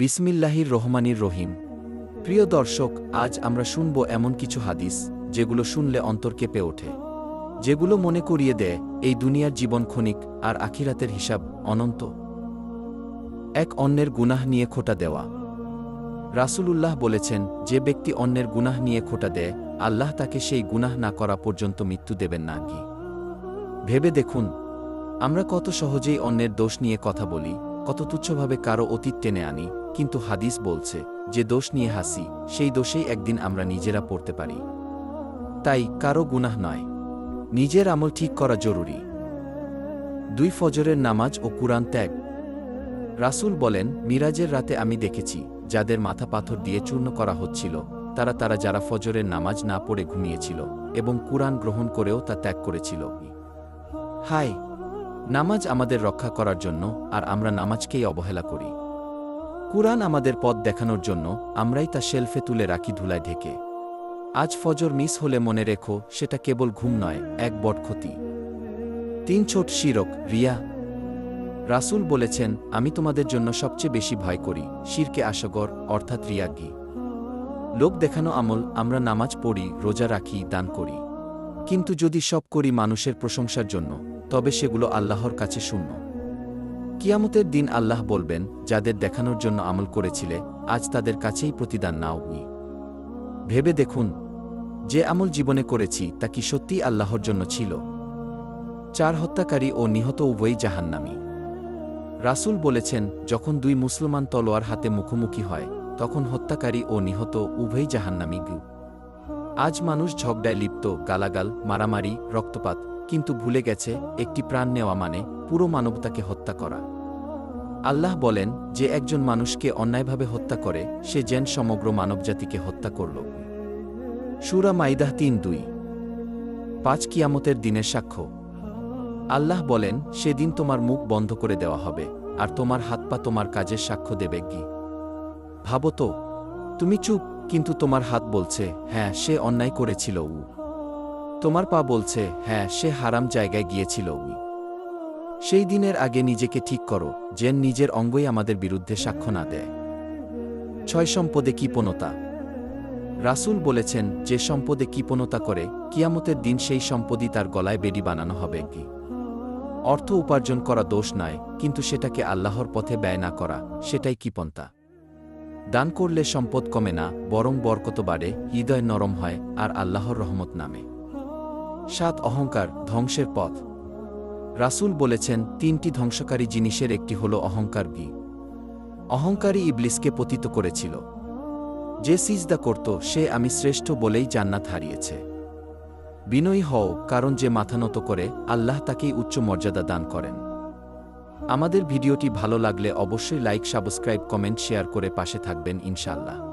বিসমিল্লাহির রহমানির রহিম। প্রিয় দর্শক, আজ আমরা শুনব এমন কিছু হাদিস, যেগুলো শুনলে অন্তর কেঁপে ওঠে। যেগুলো মনে করিয়ে দেয়, এই দুনিয়ার জীবন ক্ষণিক আর আখিরাতের হিসাব অনন্ত। এক অন্যের গুনাহ নিয়ে খোটা দেওয়া। রাসূলুল্লাহ বলেছেন, যে ব্যক্তি অন্যের গুনাহ নিয়ে খোটা দেয়, আল্লাহ তাকে সেই গুনাহ না করা পর্যন্ত মৃত্যু দেবেন না কি ভেবে দেখুন, আমরা কত সহজেই অন্যের দোষ নিয়ে কথা বলি, কত তুচ্ছভাবে কারও অতীত টেনে আনি। কিন্তু হাদিস বলছে, যে দোষ নিয়ে হাসি, সেই দোষেই একদিন আমরা নিজেরা পড়তে পারি। তাই কারও গুনাহ নয়। নিজের আমল ঠিক করা জরুরি। দুই ফজরের নামাজ ও কুরআন ত্যাগ। রাসূল বলেন, মিরাজের রাতে আমি দেখেছি, যাদের মাথা পাথর দিয়ে চূর্ণ করা হচ্ছিল, তারা তারা যারা ফজরের নামাজ না পড়ে ঘুমিয়েছিল এবং কুরআন গ্রহণ করেও তা ত্যাগ করেছিল। হাই নামাজ আমাদের রক্ষা করার জন্য আর আমরা নামাজকেই অবহেলা করি। কুরআন আমাদের পথ দেখানোর জন্য আমরাই তা শেলফে তুলে রাখি ধুলায় ঢেকে। আজ ফজর মিস হলে মনে রেখো, সেটা কেবল ঘুম নয়, এক বট ক্ষতি। তিন ছোট শিরক, রিয়া। রাসূল বলেছেন, আমি তোমাদের জন্য সবচেয়ে বেশি ভয় করি, শিরকে আশগর, অর্থাৎ রিয়াগি। লোক দেখানো আমল, আমরা নামাজ পড়ি, রোজা রাখি, দান করি। কিন্তু যদি সব করি মানুষের প্রশংসার জন্য, তবে সেগুলো আল্লাহর কাছে শূন্য। কিয়ামতের দিন আল্লাহ বলবেন, যাদের দেখানোর জন্য আমল করেছিলে, আজ তাদের কাছেই প্রতিদান নাও নি ভেবে দেখুন, যে আমল জীবনে করেছি, তা কি সত্যিই আল্লাহর জন্য ছিল? চার হত্যাকারী ও নিহত উভয়ই জাহান্নামী। রাসূল বলেছেন, যখন দুই মুসলমান তলোয়ার হাতে মুখোমুখি হয়, তখন হত্যাকারী ও নিহত উভয়ই জাহান্নামী। আজ মানুষ ঝগড়ায় লিপ্ত, গালাগাল, মারামারি, রক্তপাত কিন্তু ভুলে গেছে, একটি প্রাণ নেওয়া মানে পুরো মানবতাকে হত্যা করা। আল্লাহ বলেন যে একজন মানুষকে অন্যায়ভাবে হত্যা করে, সে যেন সমগ্র মানবজাতিকে হত্যা করল। সুরা মাইদাহ তিন দুই। পাঁচ কিয়ামতের দিনের সাক্ষ্য। আল্লাহ বলেন, সেদিন তোমার মুখ বন্ধ করে দেওয়া হবে, আর তোমার হাত পা তোমার কাজের সাক্ষ্য দেবে কি? ভাবো তো, তুমি চুপ, কিন্তু তোমার হাত বলছে হ্যাঁ সে অন্যায় করেছিল উ তোমার পা বলছে হ্যাঁ সে হারাম জায়গায় গিয়েছিল সেই দিনের আগে নিজেকে ঠিক করো, যেন নিজের অঙ্গই আমাদের বিরুদ্ধে সাক্ষ্য না দেয়। ছয় সম্পদে কৃপণতা। রাসূল বলেছেন, যে সম্পদে কৃপণতা করে, কিয়ামতের দিন সেই সম্পদই তার গলায় বেডি বানানো হবে কি? অর্থ উপার্জন করা দোষ নয় কিন্তু সেটাকে আল্লাহর পথে ব্যয় না করা, সেটাই কৃপণতা। দান করলে সম্পদ কমে না, বরং বরকত বাড়ে, হৃদয় নরম হয়, আর আল্লাহর রহমত নামে। সাত অহংকার ধ্বংসের পথ। রাসূল বলেছেন, তিনটি ধ্বংসকারী জিনিসের একটি হল অহংকার গি অহংকারী ইবলিসকে পতিত করেছিল। যে সিজদা করত, সে আমি শ্রেষ্ঠ বলেই জান্নাত হারিয়েছে। বিনয়ী হও, কারণ যে মাথা নত করে, আল্লাহ তাকেই উচ্চ মর্যাদা দান করেন। আমাদের ভিডিওটি ভালো লাগলে অবশ্যই লাইক, সাবস্ক্রাইব, কমেন্ট, শেয়ার করে পাশে থাকবেন ইনশাআল্লাহ।